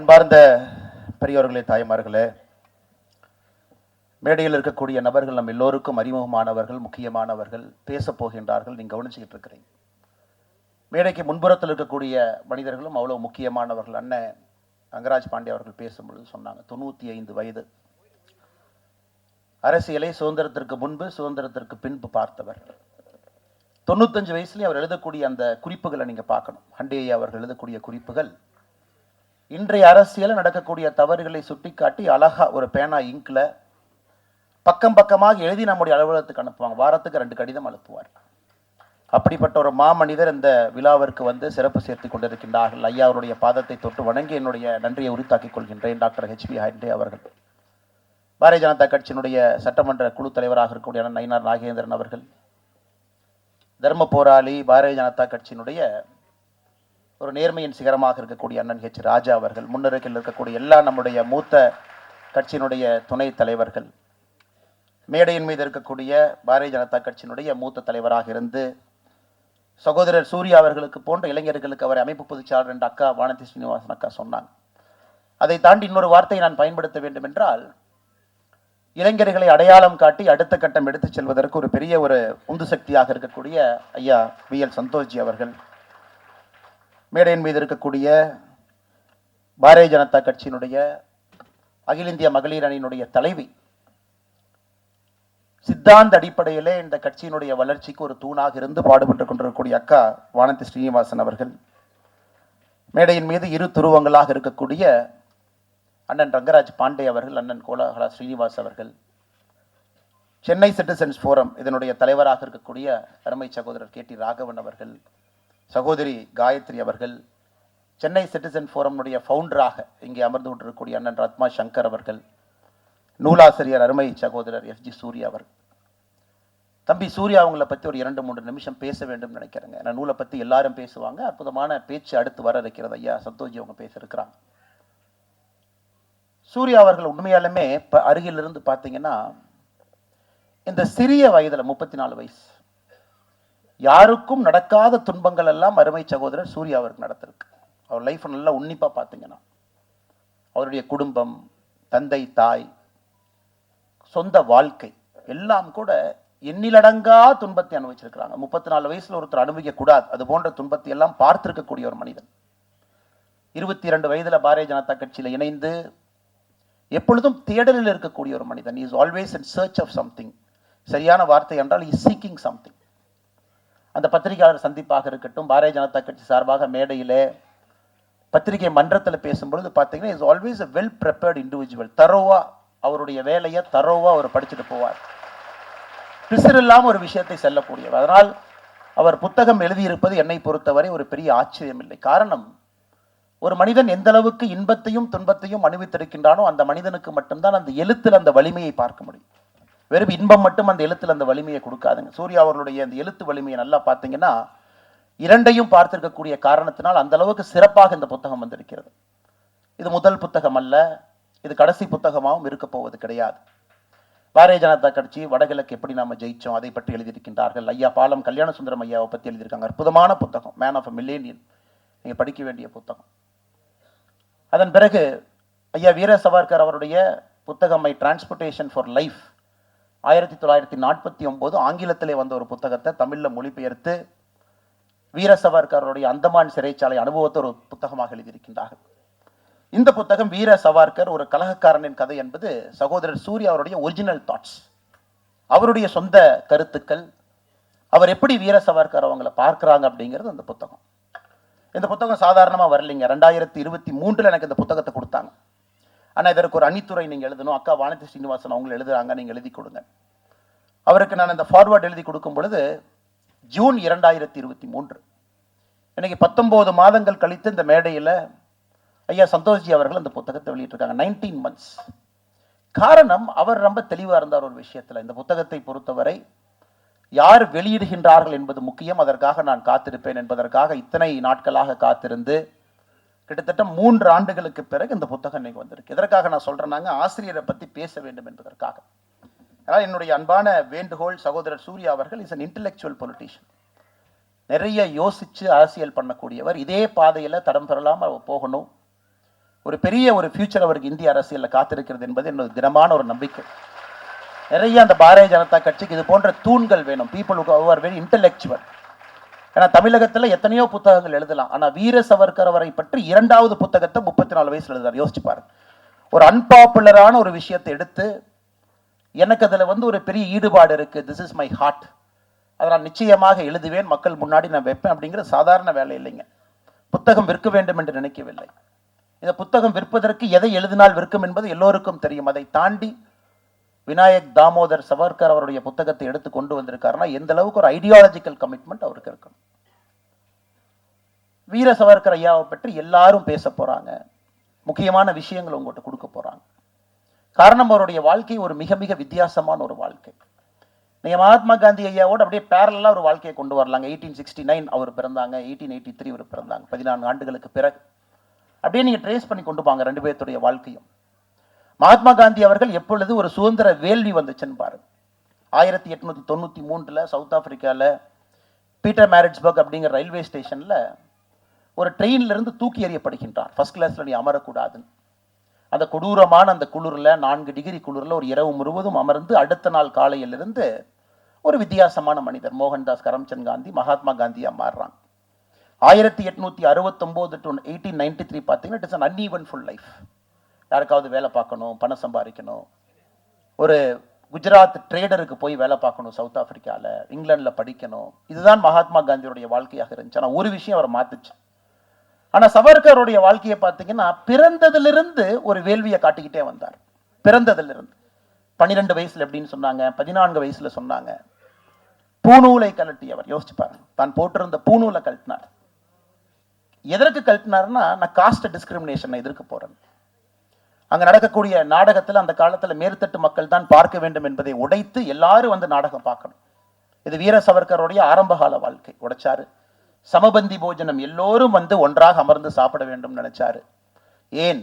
அன்பார்ந்த பெரியவர்களே தாய்மார்களே மேடையில் இருக்கக்கூடிய நபர்கள் நம் எல்லோருக்கும் அறிமுகமானவர்கள் முக்கியமானவர்கள் பேச போகின்றார்கள். நீங்கள் கவனிச்சுக்கிட்டு இருக்கிறீங்க. மேடைக்கு முன்புறத்தில் இருக்கக்கூடிய மனிதர்களும் அவ்வளோ முக்கியமானவர்கள். அண்ணன் ரங்கராஜ் பாண்டே அவர்கள் பேசும்பொழுது சொன்னாங்க தொண்ணூற்றி ஐந்து வயது. அரசியலை சுதந்திரத்திற்கு முன்பு சுதந்திரத்திற்கு பின்பு பார்த்தவர். தொண்ணூத்தஞ்சு வயசுலயும் அவர் எழுதக்கூடிய அந்த குறிப்புகளை நீங்க பார்க்கணும். ஹண்டேயா அவர்கள் எழுதக்கூடிய குறிப்புகள் இன்றைய அரசியலில் நடக்கக்கூடிய தவறுகளை சுட்டிக்காட்டி அழகா ஒரு பேனா இங்கில் பக்கம் பக்கமாக எழுதி நம்முடைய அலுவலகத்துக்கு அனுப்புவாங்க. வாரத்துக்கு ரெண்டு கடிதம் அனுப்புவார் அப்படிப்பட்ட ஒரு மாமனிதர் இந்த விழாவிற்கு வந்து சிறப்பு சேர்த்து கொண்டிருக்கின்றார்கள் ஐயா அவருடைய பாதத்தை தொட்டு வணங்கி என்னுடைய நன்றியை உரித்தாக்கிக் கொள்கின்றேன் டாக்டர் ஹெச்பி ஹண்டே அவர்கள். பாரதிய ஜனதா கட்சியினுடைய சட்டமன்ற குழு தலைவராக இருக்கக்கூடிய நயினார் நாகேந்திரன் அவர்கள். தர்ம போராளி பாரதிய ஜனதா கட்சியினுடைய ஒரு நேர்மையின் சிகரமாக இருக்கக்கூடிய அண்ணன் ஹெச் ராஜா அவர்கள் முன்னிருக்கில் இருக்கக்கூடிய எல்லா நம்முடைய மூத்த கட்சியினுடைய துணை தலைவர்கள் மேடையின் மீது இருக்கக்கூடிய பாரதிய ஜனதா கட்சியினுடைய மூத்த தலைவராக இருந்து சகோதரர் சூர்யா அவர்களுக்கு போன்ற இளைஞர்களுக்கு அவர் அமைப்பு பொதுச்சாளர் என்ற அக்கா வானதி ஸ்ரீனிவாசன் அக்கா சொன்னாங்க. அதை தாண்டி இன்னொரு வார்த்தையை நான் பயன்படுத்த வேண்டும் என்றால் இளைஞர்களை அடையாளம் காட்டி அடுத்த கட்டம் எடுத்துச் செல்வதற்கு ஒரு பெரிய ஒரு உந்து சக்தியாக இருக்கக்கூடிய ஐயா வி எல் சந்தோஷ்ஜி அவர்கள் மேடையின் மீது இருக்கக்கூடிய பாரதிய ஜனதா கட்சியினுடைய அகில இந்திய மகளிர் அணியினுடைய தலைவி சித்தாந்த அடிப்படையிலே இந்த கட்சியினுடைய வளர்ச்சிக்கு ஒரு தூணாக இருந்து பாடுபட்டு கொண்டிருக்கக்கூடிய அக்கா வானதி ஸ்ரீனிவாசன் அவர்கள் மேடையின் மீது இரு துருவங்களாக இருக்கக்கூடிய அண்ணன் ரங்கராஜ் பாண்டே அவர்கள் அண்ணன் கோலாகலா ஸ்ரீனிவாஸ் அவர்கள் சென்னை சிட்டிசன்ஸ் ஃபோரம் இதனுடைய தலைவராக இருக்கக்கூடிய அருமை சகோதரர் கே டி ராகவன் அவர்கள் சகோதரி காயத்ரி அவர்கள் சென்னை சிட்டிசன் ஃபோரம்னுடைய ஃபவுண்டராக இங்கே அமர்ந்து கொண்டிருக்கக்கூடிய அண்ணன் ரத்மா சங்கர் அவர்கள் நூலாசிரியர் அருமை சகோதரர் எஸ் ஜி சூர்யா அவர் தம்பி சூர்யா அவங்கள பற்றி ஒரு இரண்டு மூன்று நிமிஷம் பேச வேண்டும் நினைக்கிறேங்க. ஏன்னா நூலை பற்றி எல்லாரும் பேசுவாங்க. அற்புதமான பேச்சு அடுத்து வர இருக்கிறது ஐயா. சந்தோஷி அவங்க பேச இருக்கிறாங்க சூர்யா அவர்கள் உண்மையாலுமே இப்போ அருகிலிருந்து பார்த்தீங்கன்னா இந்த சிறிய வயதில் முப்பத்தி நாலு வயசு யாருக்கும் நடக்காத துன்பங்கள் எல்லாம் அருமை சகோதரர் சூர்யா அவருக்கு நடத்திருக்கு அவர் லைஃப் நல்லா உன்னிப்பாக பார்த்தீங்கன்னா அவருடைய குடும்பம் தந்தை தாய் சொந்த வாழ்க்கை எல்லாம் கூட எண்ணிலடங்கா துன்பத்தை அனுபவிச்சிருக்கிறாங்க. முப்பத்தி நாலு வயசுல ஒருத்தர் அனுபவிக்கக்கூடாது. அது போன்ற துன்பத்தை எல்லாம் பார்த்திருக்கக்கூடிய ஒரு மனிதன். இருபத்தி இரண்டு வயதில் பாரதிய ஜனதா கட்சியில் இணைந்து எப்பொழுதும் தேடலில் இருக்கக்கூடிய ஒரு மனிதன். Is always in search of something சரியான வார்த்தை என்றால் இஸ் சீக்கிங் சம்திங் அந்த பத்திரிகையாளர் சந்திப்பாக இருக்கட்டும் பாரதிய ஜனதா கட்சி சார்பாக மேடையிலே பத்திரிகை மன்றத்தில் பேசும்பொழுது பார்த்தீங்கன்னா is always a well prepared individual தரோவா அவருடைய வேலையை தரோவா அவர் படிச்சுட்டு போவார். பிசிறு இல்லாமல் ஒரு விஷயத்தை செல்லக்கூடியவர். அதனால் அவர் புத்தகம் எழுதியிருப்பது என்னை பொறுத்தவரை ஒரு பெரிய ஆச்சரியம் இல்லை காரணம் ஒரு மனிதன் எந்த அளவுக்கு இன்பத்தையும் துன்பத்தையும் அனுபவித்திருக்கின்றானோ அந்த மனிதனுக்கு மட்டும்தான் அந்த எழுத்தில் அந்த வலிமையை பார்க்க முடியும். வெறும் இன்பம் மட்டும் அந்த எழுத்தில் அந்த வலிமையை கொடுக்காதுங்க. சூர்யா அவர்களுடைய அந்த எழுத்து வலிமையை நல்லா பார்த்தீங்கன்னா இரண்டையும் பார்த்திருக்கக்கூடிய காரணத்தினால் அந்த அளவுக்கு சிறப்பாக இந்த புத்தகம் வந்திருக்கிறது. இது முதல் புத்தகம் அல்ல இது கடைசி புத்தகமாகவும் இருக்க போவது கிடையாது. பாரதிய ஜனதா கட்சி வடகிழக்கு எப்படி நாம ஜெயிச்சோம் அதை பற்றி எழுதியிருக்கின்றார்கள். ஐயா பாலம் கல்யாண சுந்தரம் ஐயாவை பற்றி எழுதியிருக்காங்க. அற்புதமான புத்தகம் மேன் ஆஃப் அ மில்லேனியன் நீங்கள் படிக்க வேண்டிய புத்தகம். அதன் பிறகு ஐயா வீர சவார்கர் அவருடைய புத்தகம் மை டிரான்ஸ்போர்ட்டேஷன் ஃபார் லைஃப் ஆயிரத்தி தொள்ளாயிரத்தி நாற்பத்தி ஒம்பது ஆங்கிலத்திலே வந்த ஒரு புத்தகத்தை தமிழில் மொழிபெயர்த்து வீர சவார்கருடைய அந்தமான் சிறைச்சாலை அனுபவத்தை ஒரு புத்தகமாக எழுதியிருக்கின்றார்கள். இந்த புத்தகம் வீர சவார்கர் ஒரு கலகக்காரனின் கதை என்பது சகோதரர் சூர்யா அவருடைய ஒரிஜினல் தாட்ஸ் அவருடைய சொந்த கருத்துக்கள் அவர் எப்படி வீர சவார்கர் அவங்கள பார்க்குறாங்க அப்படிங்கிறது அந்த புத்தகம். இந்த புத்தகம் சாதாரணமாக வரலைங்க. ரெண்டாயிரத்தி இருபத்தி மூன்றில் எனக்கு இந்த புத்தகத்தை கொடுத்தாங்க. ஆனால் இதற்கு ஒரு அணித்துறை நீங்கள் எழுதணும். அக்கா வானதி ஸ்ரீனிவாசன் அவங்க எழுதுறாங்க நீங்கள் எழுதி கொடுங்க. அவருக்கு நான் இந்த ஃபார்வர்டு எழுதி கொடுக்கும் பொழுது ஜூன் இரண்டாயிரத்தி இருபத்தி மூன்று இன்னைக்கு பத்தொம்போது மாதங்கள் கழித்து இந்த மேடையில் ஐயா சந்தோஷ்ஜி அவர்கள் அந்த புத்தகத்தை வெளியிட்டிருக்காங்க நைன்டீன் மந்த்ஸ் காரணம் அவர் ரொம்ப தெளிவாக இருந்தார் ஒரு விஷயத்தில். இந்த புத்தகத்தை பொறுத்தவரை யார் வெளியிடுகின்றார்கள் என்பது முக்கியம். அதற்காக நான் காத்திருப்பேன் என்பதற்காக இத்தனை நாட்களாக காத்திருந்து கிட்டத்தட்ட மூன்று ஆண்டுகளுக்கு பிறகு இந்த புத்தகம் இன்னைக்கு வந்திருக்கு. எதற்காக நான் சொல்றேன்னாங்க ஆசிரியரை பத்தி பேச வேண்டும் என்பதற்காக. அதனால் என்னுடைய அன்பான வேண்டுகோள் சகோதரர் சூர்யா அவர்கள் இஸ் அன் இன்டலெக்சுவல் பொலிட்டீஷியன் நிறைய யோசிச்சு அரசியல் பண்ணக்கூடியவர். இதே பாதையில் தடம் பெறலாம அவர் போகணும். ஒரு பெரிய ஒரு ஃபியூச்சர் அவருக்கு இந்திய அரசியலில் காத்திருக்கிறது என்பது என்னோட தினமான ஒரு நம்பிக்கை. நிறைய அந்த பாரதிய ஜனதா கட்சிக்கு இது போன்ற தூண்கள் வேணும். பீப்புள் ஆர் வெரி இன்டலெக்சுவல் ஏன்னா தமிழகத்தில் எத்தனையோ புத்தகங்கள் எழுதலாம். ஆனால் வீர சவர்கர் அவரை பற்றி இரண்டாவது புத்தகத்தை முப்பத்தி நாலு வயசில் எழுதுறார். யோசிச்சுப்பார் ஒரு அன்பாப்புலரான ஒரு விஷயத்தை எடுத்து எனக்கு அதில் வந்து ஒரு பெரிய ஈடுபாடு இருக்குது திஸ் இஸ் மை ஹார்ட் அதை நான் நிச்சயமாக எழுதுவேன். மக்கள் முன்னாடி நான் வைப்பேன் அப்படிங்கிற சாதாரண வேலை இல்லைங்க. புத்தகம் விற்க வேண்டும் என்று நினைக்கவில்லை. இந்த புத்தகம் விற்பதற்கு எதை எழுதினால் விற்கும் என்பது எல்லோருக்கும் தெரியும். அதை தாண்டி விநாயக் தாமோதர் சவர்கர் அவருடைய புத்தகத்தை எடுத்து கொண்டு வந்திருக்காருன்னா எந்த அளவுக்கு ஒரு ஐடியாலஜிக்கல் கமிட்மெண்ட் அவருக்கு இருக்கணும். வீர சவர்கர் ஐயாவை பற்றி எல்லாரும் பேச போறாங்க. முக்கியமான விஷயங்கள் உங்கள்கிட்ட கொடுக்க போறாங்க. காரணம் அவருடைய வாழ்க்கை ஒரு மிக மிக வித்தியாசமான ஒரு வாழ்க்கை. நீங்க மகாத்மா காந்தி ஐயாவோட அப்படியே பேரலாக ஒரு வாழ்க்கையை கொண்டு வரலாங்க. எயிட்டீன் சிக்ஸ்டி நைன் அவர் பிறந்தாங்க. எயிட்டீன் எயிட்டி த்ரீ அவர் பிறந்தாங்க. பதினான்கு ஆண்டுகளுக்கு பிறகு. அப்படியே நீங்க ட்ரேஸ் பண்ணி கொண்டு போங்க ரெண்டு பேர்த்துடைய வாழ்க்கையும். மகாத்மா காந்தி அவர்கள் எப்பொழுது ஒரு சுதந்திர வேள்வி வந்துச்சுன்னு பாருங்க. ஆயிரத்தி எட்நூத்தி தொண்ணூத்தி மூன்றுல சவுத் ஆப்பிரிக்கால பீட்டர் மேரிட்ஸ்பர்க் அப்படிங்கிற ரயில்வே ஸ்டேஷன்ல ஒரு ட்ரெயின்ல இருந்து தூக்கி எறியப்படுகின்றார். ஃபர்ஸ்ட் கிளாஸ்ல நீ அமரக்கூடாதுன்னு. அந்த கொடூரமான அந்த குளிர்ல நான்கு டிகிரி குளிர்ல ஒரு இரவு முழுவதும் அமர்ந்து அடுத்த நாள் காலையிலிருந்து ஒரு வித்தியாசமான மனிதர் மோகன்தாஸ் கரம்சந்த் காந்தி மகாத்மா காந்தியா மாறுறாங்க. ஆயிரத்தி எட்நூத்தி அறுபத்தொம்போது டு எயிட்டீன் நைன்டி த்ரீ பார்த்தீங்கன்னா இட்ஸ் அன் அன்ஈவன்ஃபுல் லைஃப் யாருக்காவது வேலை பார்க்கணும் பணம் சம்பாதிக்கணும். ஒரு குஜராத் ட்ரேடருக்கு போய் வேலை பார்க்கணும் சவுத் ஆப்பிரிக்காவில் இங்கிலாண்டில் படிக்கணும். இதுதான் மகாத்மா காந்தியுடைய வாழ்க்கையாக இருந்துச்சு. ஆனால் ஒரு விஷயம் அவரை மாத்துச்சு. ஆனால் சவர்கருடைய வாழ்க்கையை பார்த்தீங்கன்னா பிறந்ததிலிருந்து ஒரு வேள்வியை காட்டிக்கிட்டே வந்தார். பிறந்ததிலிருந்து. பன்னிரெண்டு வயசுல எப்படின்னு சொன்னாங்க? பதினான்கு வயசுல சொன்னாங்க. பூநூலை கழட்டியவர். யோசிச்சு பாருங்க. தான் போட்டிருந்த பூநூலை கழட்டினார். எதற்கு கழட்டினார்னா நான் காஸ்ட் டிஸ்கிரிமினேஷனை எதிர்க்க போறேன் அங்க நடக்கக்கூடிய நாடகத்துல அந்த காலத்துல மேற்தட்டு மக்கள் தான் பார்க்க வேண்டும் என்பதை உடைத்து எல்லாரும் வந்து நாடகம் பார்க்கணும். இது வீர சவர்கருடைய ஆரம்பகால வாழ்க்கை உடைச்சாரு. சமபந்தி போஜனம் எல்லோரும் வந்து ஒன்றாக அமர்ந்து சாப்பிட வேண்டும் நினைச்சாரு. ஏன்?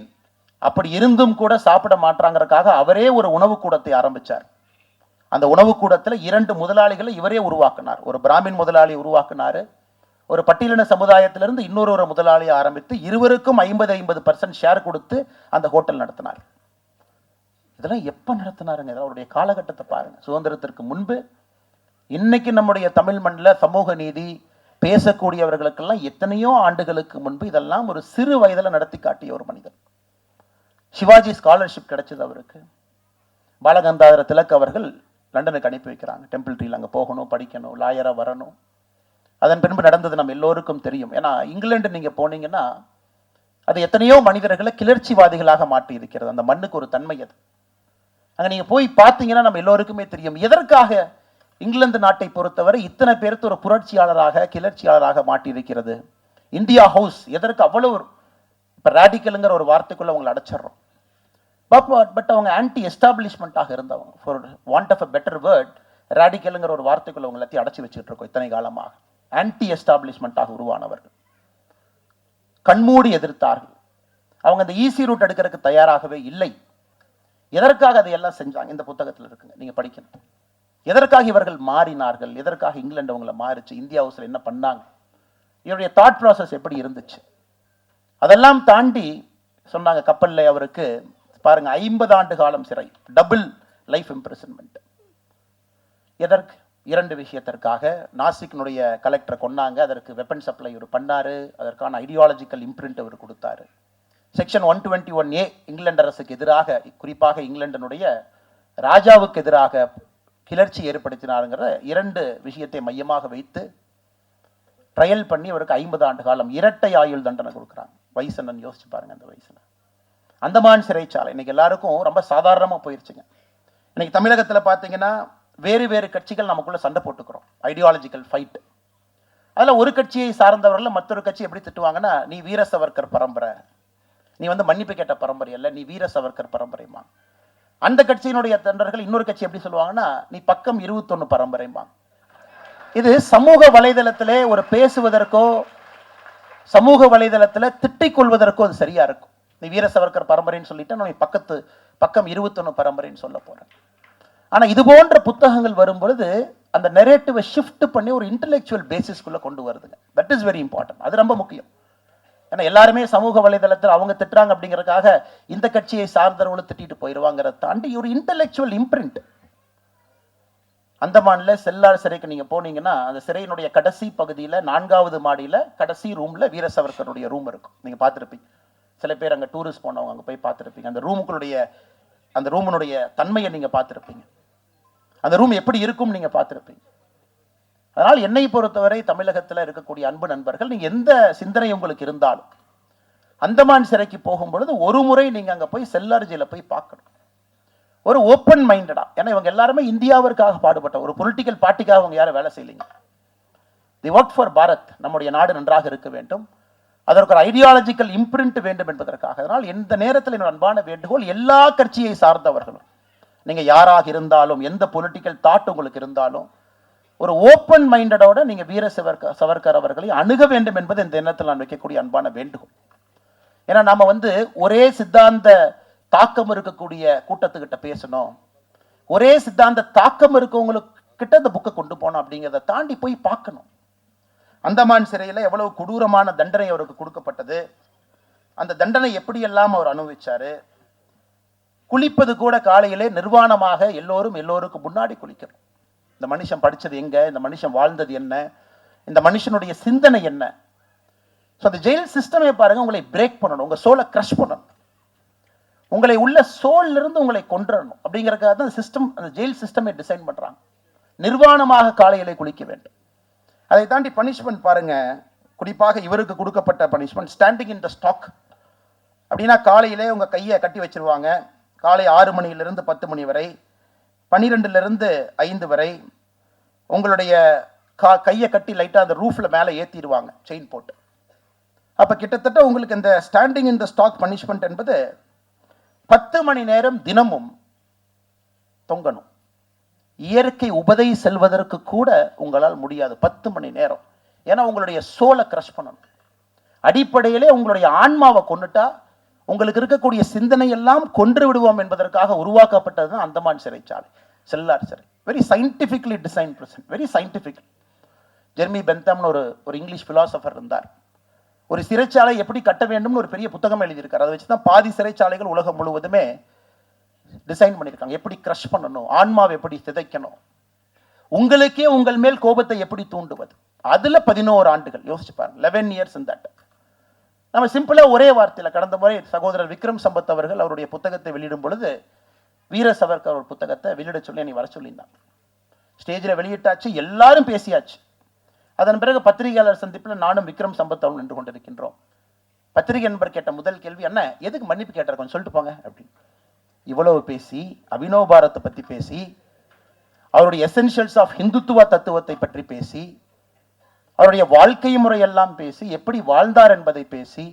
அப்படி இருந்தும் கூட சாப்பிட மாட்டாங்கிறதுக்காக அவரே ஒரு உணவு கூடத்தை ஆரம்பிச்சார். அந்த உணவு கூடத்துல இரண்டு முதலாளிகளை இவரே உருவாக்கினார். ஒரு பிராமின் முதலாளி உருவாக்கினாரு. ஒரு பட்டியலின சமுதாயத்திலிருந்து இன்னொரு ஒரு முதலாளியை ஆரம்பித்து இருவருக்கும் ஐம்பது ஐம்பது பர்சன்ட் ஷேர் கொடுத்து அந்த ஹோட்டல் நடத்தினார். இதெல்லாம் எப்ப நடத்தினாருங்க? இதெல்லாம் அவருடைய காலகட்டத்தை பாருங்க. சுதந்திரத்திற்கு முன்பு இன்னைக்கு நம்முடைய தமிழ் மண்ணில் சமூக நீதி பேசக்கூடியவர்களுக்கெல்லாம் எத்தனையோ ஆண்டுகளுக்கு முன்பு இதெல்லாம் ஒரு சிறு வயதில் நடத்தி காட்டிய ஒரு மனிதர். சிவாஜி ஸ்காலர்ஷிப் கிடைச்சது அவருக்கு. பாலகந்தாதர திலக் அவர்கள் லண்டனுக்கு அனுப்பி வைக்கிறாங்க. டெம்பிள் ட்ரீல அங்கே போகணும் படிக்கணும் லாயரா வரணும். அதன் பின்பு நடந்தது நம்ம எல்லோருக்கும் தெரியும். ஏன்னா இங்கிலாண்டு நீங்கள் போனீங்கன்னா அது எத்தனையோ மனிதர்களை கிளர்ச்சிவாதிகளாக மாற்றி இருக்கிறது அந்த மண்ணுக்கு ஒரு தன்மை அது. அங்கே நீங்கள் போய் பார்த்தீங்கன்னா நம்ம எல்லோருக்குமே தெரியும். எதற்காக இங்கிலாந்து நாட்டை பொறுத்தவரை இத்தனை பேருக்கு ஒரு புரட்சியாளராக கிளர்ச்சியாளராக மாட்டியிருக்கிறது இந்தியா ஹவுஸ் எதற்கு அவ்வளோ இப்போ ரேடிக்கலுங்கிற ஒரு வார்த்தைக்குள்ள அவங்களை அடைச்சிடுறோம். பட் பட் அவங்க ஆன்டி எஸ்டாப்ளிஷ்மெண்ட்டாக இருந்தவங்க. For want of a better word ரேடிக்கலுங்கிற ஒரு வார்த்தைக்குள்ள அவங்க எல்லாத்தையும் அடைச்சி வச்சுட்டு இருக்கோம் இத்தனை காலமாக. ஆன்டி எஸ்டாப்ளிஷ்மெண்ட்டாக உருவானவர்கள். கண்மூடி எதிர்த்தார்கள். அவங்க அந்த ஈஸி ரூட் எடுக்கிறதுக்கு தயாராகவே இல்லை. எதற்காக அதையெல்லாம் செஞ்சாங்க? இந்த புத்தகத்தில் இருக்குங்க. நீங்க படிக்கணும். எதற்காக இவர்கள் மாறினார்கள்? எதற்காக இங்கிலாந்து அவங்கள மாறிச்சு? இந்தியா ஹவுஸில் என்ன பண்ணாங்க? இவருடைய தாட் ப்ராசஸ் எப்படி இருந்துச்சு? அதெல்லாம் தாண்டி சொன்னாங்க கப்பலில் அவருக்கு பாருங்க ஐம்பது ஆண்டு காலம் சிறை. டபுள் லைஃப் இம்ப்ரெசன்மெண்ட் எதற்கு? இரண்டு விஷயத்திற்காக நாசிக்னுடைய கலெக்டரை கொன்னாங்க. அதற்கு வெப்பன் சப்ளை இவர் பண்ணாரு. அதற்கான ஐடியாலஜிக்கல் இம்ப்ரிண்ட் அவர் கொடுத்தாரு. Section one twenty one A England அரசுக்கு எதிராக குறிப்பாக இங்கிலாண்டினுடைய ராஜாவுக்கு எதிராக கிளர்ச்சி ஏற்படுத்தினாருங்கிற இரண்டு விஷயத்தை மையமாக வைத்து ட்ரையல் பண்ணி அவருக்கு ஐம்பது ஆண்டு காலம் இரட்டை ஆயுள் தண்டனை கொடுக்குறாங்க. வயசு யோசிச்சு பாருங்க அந்த வயசில். அந்தமான் சிறைச்சாலை. இன்னைக்கு எல்லாருக்கும் ரொம்ப சாதாரணமாக போயிருச்சுங்க. இன்னைக்கு தமிழகத்தில் பார்த்தீங்கன்னா வேறு வேறு கட்சிகள் நமக்குள்ள சண்டை போட்டுக்கிறோம். ஐடியாலஜிக்கல் ஃபைட் அதில் ஒரு கட்சியை சார்ந்தவர்கள் மற்றொரு கட்சி எப்படி திட்டுவாங்கன்னா நீ வீர சவர்க்கர் பரம்பரை. நீ வந்து மன்னிப்பு கேட்ட பரம்பரை அல்ல நீ வீர சவர்க்கர் பரம்பரைமா அந்த கட்சியினுடைய தொண்டர்கள் இன்னொரு கட்சி எப்படி சொல்லுவாங்கன்னா நீ பக்கம் இருபத்தொன்னு பரம்பரைமா இது சமூக வலைதளத்திலே ஒரு பேசுவதற்கோ சமூக வலைதளத்துல திட்டிக் கொள்வதற்கோ அது சரியா இருக்கும். நீ வீர சவர்க்கர் பரம்பரைன்னு சொல்லிட்டு நான் பக்கத்து பக்கம் இருபத்தொன்னு பரம்பரைன்னு சொல்ல போறேன். ஆனால் இது போன்ற புத்தகங்கள் வரும் பொழுது அந்த நெரேட்டிவை ஷிஃப்ட் பண்ணி ஒரு இன்டலெக்சுவல் பேசிஸ்குள்ளே கொண்டு வருதுங்க. தட் இஸ் வெரி இம்பார்ட்டன்ட் அது ரொம்ப முக்கியம். ஏன்னா எல்லாருமே சமூக வலைதளத்தில் அவங்க திட்டுறாங்க அப்படிங்கிறதுக்காக இந்த கட்சியை சார்ந்தவர்களும் திட்டிட்டு போயிடுவாங்கிறத தாண்டி ஒரு இன்டெலெக்சுவல் இம்ப்ரிண்ட் அந்தமானில் செல்லார் சிறைக்கு நீங்க போனீங்கன்னா அந்த சிறையினுடைய கடைசி பகுதியில் நான்காவது மாடியில கடைசி ரூம்ல வீர சவர்கருடைய ரூம் இருக்கும். நீங்க பார்த்துருப்பீங்க. சில பேர் அங்கே டூரிஸ்ட் போனவங்க அங்கே போய் பார்த்துருப்பீங்க. அந்த ரூமுக்குடைய அந்த ரூமினுடைய தன்மையை நீங்கள் பார்த்துருப்பீங்க. அந்த ரூம் எப்படி இருக்கும் நீங்க பார்த்துருப்பீங்க. அதனால் என்னை பொறுத்தவரை தமிழகத்தில் இருக்கக்கூடிய அன்பு நண்பர்கள் நீங்கள் எந்த சிந்தனை உங்களுக்கு இருந்தாலும் அந்தமான் சிறைக்கு போகும் பொழுது ஒரு முறை நீங்க அங்க போய் செல்லர்ஜியில் போய் பார்க்கணும். ஒரு ஓப்பன் மைண்டடா ஏன்னா இவங்க எல்லாருமே இந்தியாவிற்காக பாடுபட்ட ஒரு பொலிட்டிக்கல் பார்ட்டிக்காக அவங்க யாரும் வேலை செய்யலைங்க. தி ஒர்க் ஃபார் பாரத் நம்முடைய நாடு நன்றாக இருக்க வேண்டும். அதற்கு ஒரு ஐடியாலஜிக்கல் இம்ப்ரிண்ட் வேண்டும் என்பதற்காக. அதனால் எந்த நேரத்தில் என்னோட அன்பான வேண்டுகோள் எல்லா கட்சியை சார்ந்தவர்களும் நீங்கள் யாராக இருந்தாலும் எந்த பொலிட்டிக்கல் தாட் உங்களுக்கு இருந்தாலும் ஒரு ஓப்பன் மைண்டடோட நீங்க வீர சவர்க சவர்கர் அவர்களை அணுக வேண்டும் என்பது இந்த எண்ணத்தில் நான் வைக்கக்கூடிய அன்பான வேண்டுகோள். ஏன்னா நாம வந்து ஒரே சித்தாந்த தாக்கம் இருக்கக்கூடிய கூட்டத்துக்கிட்ட பேசணும். ஒரே சித்தாந்த தாக்கம் இருக்கவங்களுக்கு கிட்ட அந்த புக்கை கொண்டு போனோம் அப்படிங்கிறத தாண்டி போய் பார்க்கணும். அந்தமான் சிறையில் எவ்வளவு கொடூரமான தண்டனை அவருக்கு கொடுக்கப்பட்டது. அந்த தண்டனை எப்படியெல்லாம் அவர் அனுபவிச்சாரு? குளிப்பது கூட காலையிலே நிர்வாணமாக எல்லோரும் எல்லோருக்கும் முன்னாடி குளிக்கணும். இந்த மனுஷன் படிச்சது எங்கே? இந்த மனுஷன் வாழ்ந்தது என்ன? இந்த மனுஷனுடைய சிந்தனை என்ன? ஸோ அந்த ஜெயில் சிஸ்டமே பாருங்கள் உங்களை பிரேக் பண்ணணும். உங்கள் சோலை க்ரஷ் பண்ணணும். உங்களை உள்ள சோல்ல இருந்து உங்களை கொன்றணும் அப்படிங்கிறக்காக தான் சிஸ்டம் அந்த ஜெயில் சிஸ்டமே டிசைன் பண்ணுறாங்க நிர்வாணமாக காலையிலே குளிக்க வேண்டும். அதை தாண்டி பனிஷ்மெண்ட் பாருங்கள் குறிப்பாக இவருக்கு கொடுக்கப்பட்ட punishment standing in the stock அப்படின்னா காலையிலே உங்கள் கையை கட்டி வச்சிருவாங்க. காலை ஆறு மணியிலிருந்து பத்து மணி வரை பன்னிரெண்டுலேருந்து ஐந்து வரை உங்களுடைய கா கையை கட்டி லைட்டாக அந்த ரூஃப்ல மேலே ஏற்றிடுவாங்க செயின் போட்டு. அப்போ கிட்டத்தட்ட உங்களுக்கு இந்த standing in the stock punishment என்பது பத்து மணி நேரம் தினமும் தொங்கணும். இயற்கை உபதை செல்வதற்கு கூட உங்களால் முடியாது பத்து மணி நேரம். ஏன்னா உங்களுடைய சோலை கிரஷ் பண்ணணும். அடிப்படையிலே உங்களுடைய ஆன்மாவை கொண்டுட்டா உங்களுக்கு இருக்கக்கூடிய சிந்தனை எல்லாம் கொன்று விடுவோம் என்பதற்காக உருவாக்கப்பட்டது தான் அந்தமான் சிறைச்சாலை செல்லார் சிறை. Very scientifically design present very scientific Jeremy பெந்தம்னு ஒரு ஒரு இங்கிலீஷ் பிலாசபர் இருந்தார். ஒரு சிறைச்சாலை எப்படி கட்ட வேண்டும்னு ஒரு பெரிய புத்தகம் எழுதியிருக்காரு. அதை வச்சு தான் பாதி சிறைச்சாலைகள் உலகம் முழுவதுமே டிசைன் பண்ணியிருக்காங்க. எப்படி க்ரஷ் பண்ணணும்? ஆன்மாவை எப்படி சிதைக்கணும்? உங்களுக்கே உங்கள் மேல் கோபத்தை எப்படி தூண்டுவது? அதில் பதினோரு ஆண்டுகள் யோசிச்சு பாருங்க லெவன் இயர்ஸ் இந்த நம்ம சிம்பிளாக ஒரே வார்த்தையில் கடந்த முறை சகோதரர் விக்ரம் சம்பத் அவர்கள் அவருடைய புத்தகத்தை வெளியிடும் பொழுது வீர சவர்கர் ஒரு புத்தகத்தை வெளியிட சொல்லி நீ வர சொல்லியிருந்தான் ஸ்டேஜில் வெளியிட்டாச்சு எல்லாரும் பேசியாச்சு. அதன் பிறகு பத்திரிகையாளர் சந்திப்பில் நானும் விக்ரம் சம்பத் அவர்கள் நின்று கொண்டிருக்கின்றோம். பத்திரிகை நண்பர் கேட்ட முதல் கேள்வி என்ன எதுக்கு மன்னிப்பு கேட்டார்? கொஞ்சம் சொல்லிட்டு போங்க அப்படின்னு. இவ்வளவு பேசி அபினவ் பாரத்தை பற்றி பேசி அவருடைய எசென்ஷியல்ஸ் ஆஃப் ஹிந்துத்துவ தத்துவத்தை பற்றி பேசி அவருடைய வாழ்க்கை முறையெல்லாம் பேசி எப்படி வாழ்ந்தார் என்பதை பேசி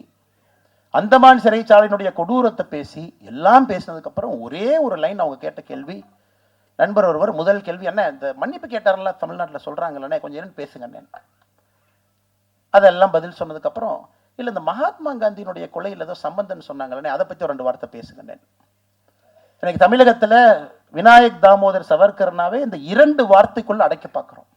அந்தமான் சிறைச்சாலையினுடைய கொடூரத்தை பேசி எல்லாம் பேசினதுக்கப்புறம் ஒரே ஒரு லைன் அவங்க கேட்ட கேள்வி நண்பர் ஒருவர் முதல் கேள்வி என்ன இந்த மன்னிப்பு கேட்டார்ல தமிழ்நாட்டில் சொல்றாங்கல்லண்ணே கொஞ்சம் என்னன்னு பேசுங்கண்ணே. அதெல்லாம் பதில் சொன்னதுக்கப்புறம் இல்லை இந்த மகாத்மா காந்தியினுடைய கொலையில் ஏதோ சம்பந்தம்னு சொன்னாங்கல்லண்ணே அதை பற்றி ஒரு ரெண்டு வார்த்தை பேசுங்கண்ணே. எனக்கு தமிழகத்துல விநாயக் தாமோதர் சவர்கர்னாவே இந்த இரண்டு வார்த்தைக்குள்ள அடைக்க பார்க்குறோம்.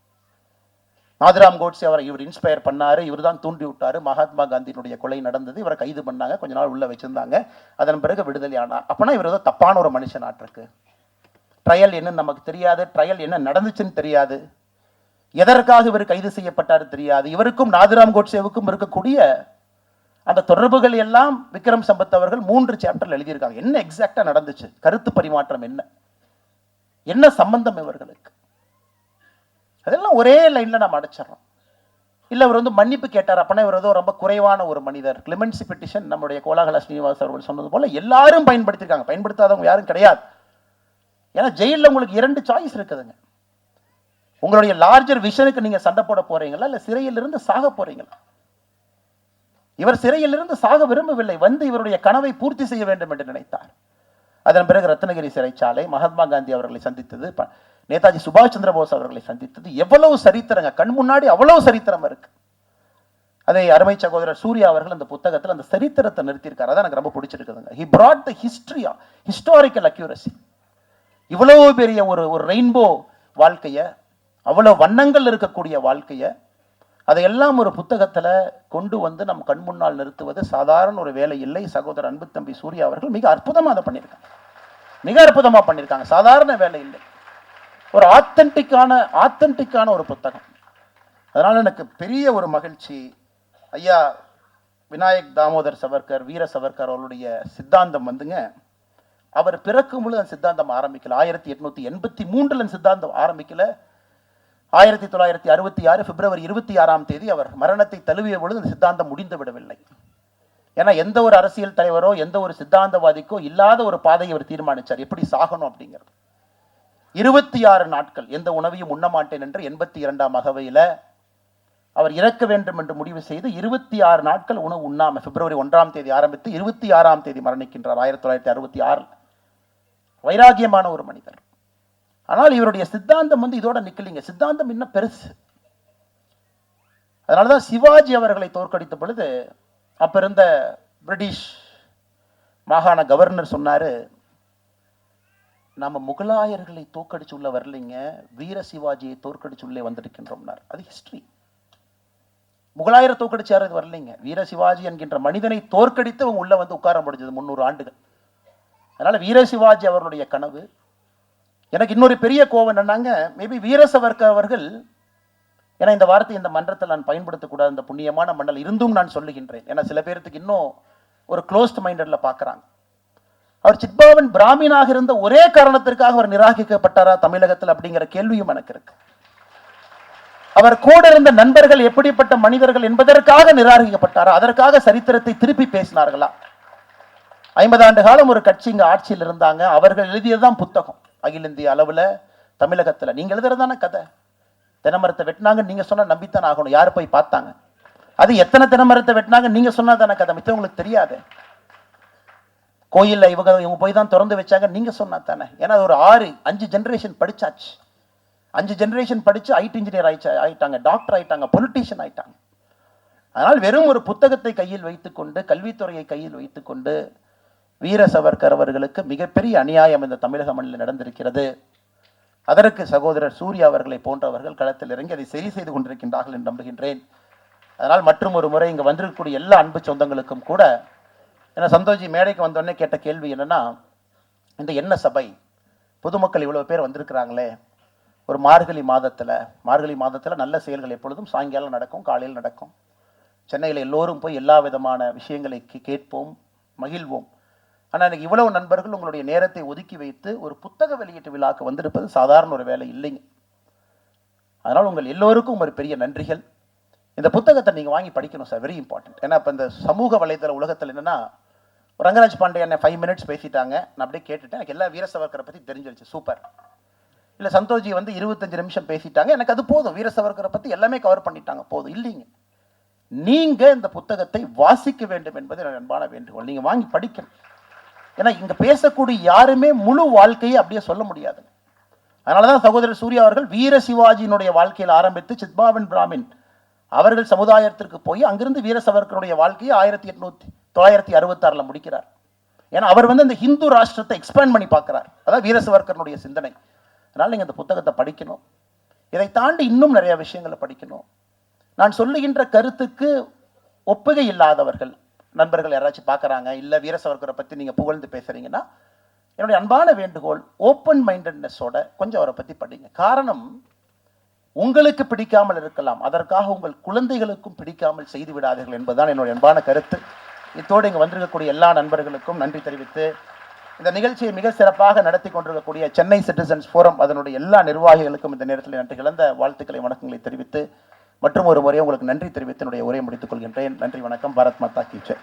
நாதிராம் கோட்ஸே அவரை இவர் இன்ஸ்பயர் பண்ணார். இவர் தான் தூண்டி விட்டாரு மகாத்மா காந்தியினுடைய கொலை நடந்தது. இவரை கைது பண்ணாங்க. கொஞ்ச நாள் உள்ளே வச்சுருந்தாங்க. அதன் பிறகு விடுதலை ஆனார் அப்போனா இவர் ஏதோ தப்பான ஒரு மனுஷன் ஆட்டிருக்கு. ட்ரையல் என்னன்னு நமக்கு தெரியாது. ட்ரையல் என்ன நடந்துச்சுன்னு தெரியாது. எதற்காக இவர் கைது செய்யப்பட்டாரு தெரியாது. இவருக்கும் நாதிராம் கோட்சேவுக்கும் இருக்கக்கூடிய அந்த தொடர்புகள் எல்லாம் விக்ரம் சம்பத் அவர்கள் மூன்று சாப்டர்ல எழுதியிருக்காங்க. என்ன எக்ஸாக்டா நடந்துச்சு? கருத்து பரிமாற்றம் என்ன? என்ன சம்பந்தம் இவர்களுக்கு? அதெல்லாம் ஒரே லைன்ல நம்ம அடைச்சிடறோம். இல்ல இவர் வந்து மன்னிப்பு கேட்டார் அப்படின்னா இவர் ஏதோ ரொம்ப குறைவான ஒரு மனிதர். கிளிமென்சி பெட்டிஷன் நம்முடைய கோலாகல ஸ்ரீனிவாஸ் அவர்கள் சொன்னது போல எல்லாரும் பயன்படுத்தியிருக்காங்க பயன்படுத்தாதவங்க யாரும் கிடையாது. ஏன்னா ஜெயிலில் உங்களுக்கு இரண்டு சாய்ஸ் இருக்குதுங்க. உங்களுடைய லார்ஜர் விஷனுக்கு நீங்க சண்டை போட போறீங்களா? இல்ல சிறையிலிருந்து சாக போறீங்களா? இவர் சிறையிலிருந்து சாக விரும்பவில்லை. வந்து இவருடைய கனவை பூர்த்தி செய்ய வேண்டும் என்று நினைத்தார். அதன் பிறகு ரத்னகிரி சிறைச்சாலை மகாத்மா காந்தி அவர்களை சந்தித்தது. நேதாஜி சுபாஷ் சந்திர போஸ் அவர்களை சந்தித்தது எவ்வளவு சரித்திரங்க. கண் முன்னாடி அவ்வளவு சரித்திரம் இருக்கு. அதை அருமை சகோதரர் சூர்யா அவர்கள் அந்த புத்தகத்தில் அந்த சரித்திரத்தை நிறுத்தியிருக்காரு. அதான் எனக்கு ரொம்ப பிடிச்சிருக்குதுங்க. ஹி பிராட் த ஹிஸ்ட்ரியா ஹிஸ்டாரிக்கல் அக்யூரசி இவ்வளவு பெரிய ஒரு ஒரு ரெயின்போ வாழ்க்கையை அவ்வளவு வண்ணங்கள் இருக்கக்கூடிய வாழ்க்கையை அதையெல்லாம் ஒரு புத்தகத்துல கொண்டு வந்து நம் கண் முன்னால் நிறுத்துவது சாதாரண ஒரு வேலை இல்லை. சகோதரர் அன்பு தம்பி சூர்யா அவர்கள் மிக அற்புதமாக அதை பண்ணியிருக்காங்க. மிக அற்புதமா பண்ணியிருக்காங்க. சாதாரண வேலை இல்லை. ஒரு ஆத்தன்டிக்கான ஆத்தென்டிக்கான ஒரு புத்தகம். அதனால் எனக்கு பெரிய ஒரு மகிழ்ச்சி. ஐயா விநாயக் தாமோதர் சவர்கர் வீர சவர்கர் அவருடைய சித்தாந்தம் வந்துங்க. அவர் பிறக்கும் பொழுது அந்த சித்தாந்தம் ஆரம்பிக்கல. ஆயிரத்தி எட்நூத்தி எண்பத்தி மூன்றுல அந்த சித்தாந்தம் ஆரம்பிக்கல. ஆயிரத்தி தொள்ளாயிரத்தி அறுபத்தி ஆறு பிப்ரவரி இருபத்தி ஆறாம் தேதி அவர் மரணத்தை தழுவிய பொழுது அந்த சித்தாந்தம் முடிந்து விடவில்லை. ஏன்னா எந்த ஒரு அரசியல் தலைவரோ எந்த ஒரு சித்தாந்தவாதிக்கோ இல்லாத ஒரு பாதையை அவர் தீர்மானிச்சார். எப்படி சாகணும் அப்படிங்கிறது. இருபத்தி ஆறு நாட்கள் எந்த உணவையும் உண்ண மாட்டேன் என்று எண்பத்தி இரண்டாம் அகவையில் அவர் இறக்க வேண்டும் என்று முடிவு செய்து இருபத்தி ஆறு நாட்கள் உணவு உண்ணாம பிப்ரவரி ஒன்றாம் தேதி ஆரம்பித்து இருபத்தி ஆறாம் தேதி மரணிக்கின்றார். ஆயிரத்தி தொள்ளாயிரத்தி அறுபத்தி ஆறில். வைராகியமான ஒரு மனிதர். ஆனால் இவருடைய சித்தாந்தம் வந்து இதோட நிக்கலிங்க. சித்தாந்தம் இன்னும் பெருசு. அதனாலதான் சிவாஜி அவர்களை தோற்கடித்த பொழுது அப்ப இருந்த பிரிட்டிஷ் மாகாண கவர்னர் சொன்னாரு நம்ம முகலாயர்களை தோற்கடிச்சு உள்ள வரலைங்க வீர சிவாஜியை தோற்கடிச்சு உள்ளே வந்திருக்கின்றோம்னார். அது ஹிஸ்டரி முகலாயரை தோற்கடிச்சாரு அது வரலைங்க. வீர சிவாஜி என்கின்ற மனிதனை தோற்கடித்து அவங்க உள்ள வந்து உட்கார முடிஞ்சது முந்நூறு ஆண்டுகள். அதனால வீர சிவாஜி அவர்களுடைய கனவு. எனக்கு இன்னொரு பெரிய கோவம் என்னன்னாங்க மேபி வீர சவர்கர் அவர்கள் ஏன்னா இந்த வார்த்தை இந்த மன்றத்தில் நான் பயன்படுத்தக்கூடாது இந்த புண்ணியமான மண்டல் இருந்தும் நான் சொல்லுகின்றேன். ஏன்னா சில பேர்த்துக்கு இன்னும் ஒரு க்ளோஸ்ட் மைண்டட்ல பார்க்குறாங்க. அவர் சித்பாவன் பிராமினாக இருந்த ஒரே காரணத்திற்காக அவர் நிராகரிக்கப்பட்டாரா தமிழகத்தில் அப்படிங்கிற கேள்வியும் எனக்கு இருக்கு. அவர் கூட இருந்த நண்பர்கள் எப்படிப்பட்ட மனிதர்கள் என்பதற்காக நிராகரிக்கப்பட்டாரா? அதற்காக சரித்திரத்தை திருப்பி பேசினார்களா? ஐம்பது ஆண்டு காலம் ஒரு கட்சி இங்க ஆட்சியில் இருந்தாங்க. அவர்கள் எழுதியதுதான் புத்தகம். அகில இந்திய அளவுல தமிழகத்துல. நீங்க எழுதுறதான கதை. தினமரத்தை வெட்டினாங்க நீங்க சொன்னா நம்பித்தான் ஆகணும். யாரு போய் பார்த்தாங்க? அது எத்தனை தினமரத்தை வெட்டினாங்க நீங்க சொன்னா தானே கதை. மித்தவங்களுக்கு தெரியாது. கோயிலில் இவங்க இவங்க போய் தான் திறந்து வச்சாங்க. நீங்கள் சொன்னா தானே. ஏன்னா அது ஒரு ஆறு அஞ்சு ஜென்ரேஷன் படித்தாச்சு அஞ்சு ஜெனரேஷன் படித்து ஐடி இன்ஜினியர் ஆயிச்சா ஆயிட்டாங்க டாக்டர் ஆயிட்டாங்க பொலிட்டீஷியன் ஆயிட்டாங்க. அதனால் வெறும் ஒரு புத்தகத்தை கையில் வைத்துக்கொண்டு கல்வித்துறையை கையில் வைத்துக்கொண்டு வீர சவர்கர் அவர்களுக்கு மிகப்பெரிய அநியாயம் இந்த தமிழக மண்ணில் நடந்திருக்கிறது. அதற்கு சகோதரர் சூர்யா அவர்களை போன்றவர்கள் களத்தில் இறங்கி அதை சரி செய்து கொண்டிருக்கின்றார்கள் என்று நம்புகின்றேன். அதனால் மற்றும் ஒரு முறை இங்கு வந்திருக்கக்கூடிய எல்லா அன்பு சொந்தங்களுக்கும் கூட ஏன்னா சந்தோஷி மேடைக்கு வந்தோடனே கேட்ட கேள்வி என்னன்னா இந்த என்ன சபை? பொதுமக்கள் இவ்வளவு பேர் வந்திருக்கிறாங்களே. ஒரு மார்கழி மாதத்துல மார்கழி மாதத்துல நல்ல செயல்கள் எப்பொழுதும் சாயங்காலம் நடக்கும் காலையில் நடக்கும். சென்னையில் எல்லோரும் போய் எல்லா விதமான விஷயங்களை கே- கேட்போம் மகிழ்வோம். ஆனால் எனக்கு இவ்வளவு நண்பர்கள் உங்களுடைய நேரத்தை ஒதுக்கி வைத்து ஒரு புத்தக வெளியீட்டு விழாக்கு வந்திருப்பது சாதாரண ஒரு வேலை இல்லைங்க. அதனால் உங்கள் எல்லோருக்கும் ஒரு பெரிய நன்றிகள். இந்த புத்தகத்தை நீங்கள் வாங்கி படிக்கணும் சார் வெரி இம்பார்ட்டன்ட் ஏன்னா இப்போ இந்த சமூக வலைதள உலகத்தில் என்னன்னா ரங்கராஜ் பாண்டே என்ன ஃபைவ் மினிட்ஸ் பேசிட்டாங்க. நான் அப்படியே கேட்டுட்டேன். எனக்கு எல்லா வீர சவர்க்கரை பற்றி தெரிஞ்சிருச்சு. சூப்பர் இல்லை சந்தோஷி வந்து இருபத்தஞ்சு நிமிஷம் பேசிட்டாங்க. எனக்கு அது போதும். வீர சவர்க்கரை பற்றி எல்லாமே கவர் பண்ணிட்டாங்க. போதும். இல்லைங்க. நீங்கள் இந்த புத்தகத்தை வாசிக்க வேண்டும் என்பது என்னோட அன்பான வேண்டுகோள். நீங்கள் வாங்கி படிக்கணும். ஏன்னா இங்கே பேசக்கூடிய யாருமே முழு வாழ்க்கையை அப்படியே சொல்ல முடியாது. அதனாலதான் சகோதரர் சூர்யா அவர்கள் வீர சிவாஜியினுடைய வாழ்க்கையில் ஆரம்பித்து சித்பாவன் பிராமின் அவர்கள் சமுதாயத்திற்கு போய் அங்கிருந்து வீர சவர்கருடைய வாழ்க்கையை ஆயிரத்தி எட்நூத்தி தொள்ளாயிரத்தி அறுபத்தாறில் முடிக்கிறார். ஏன்னா அவர் வந்து இந்த ஹிந்து ராஷ்டிரத்தை எக்ஸ்பேண்ட் பண்ணி பார்க்குறார். அதான் வீர சிந்தனை. அதனால் நீங்கள் இந்த புத்தகத்தை படிக்கணும். இதை தாண்டி இன்னும் நிறைய விஷயங்களை படிக்கணும். நான் சொல்லுகின்ற கருத்துக்கு ஒப்புகை இல்லாதவர்கள் நண்பர்கள் யாராச்சும் பார்க்குறாங்க இல்லை வீரசவர்கரை பற்றி நீங்கள் புகழ்ந்து பேசுறீங்கன்னா என்னுடைய அன்பான வேண்டுகோள் ஓப்பன் மைண்டட்னஸோட கொஞ்சம் அவரை பற்றி படிங்க. காரணம் உங்களுக்கு பிடிக்காமல் இருக்கலாம். அதற்காக உங்கள் குழந்தைகளுக்கும் பிடிக்காமல் செய்து விடாதீர்கள் என்பதுதான் என்னுடைய அன்பான கருத்து. இத்தோடு இங்கே வந்திருக்கக்கூடிய எல்லா நண்பர்களுக்கும் நன்றி தெரிவித்து இந்த நிகழ்ச்சியை மிக சிறப்பாக நடத்தி கொண்டிருக்கக்கூடிய சென்னை சிட்டிசன்ஸ் ஃபோரம் அதனுடைய எல்லா நிர்வாகிகளுக்கும் இந்த நேரத்தில் நன்றி கலந்த வாழ்த்துக்களை வணக்கங்களை தெரிவித்து மற்றும் ஒரு முறை உங்களுக்கு நன்றி தெரிவித்து என்னுடைய உரையை முடித்துக் கொள்கின்றேன். நன்றி வணக்கம். பாரத் மாதா கீச்சர்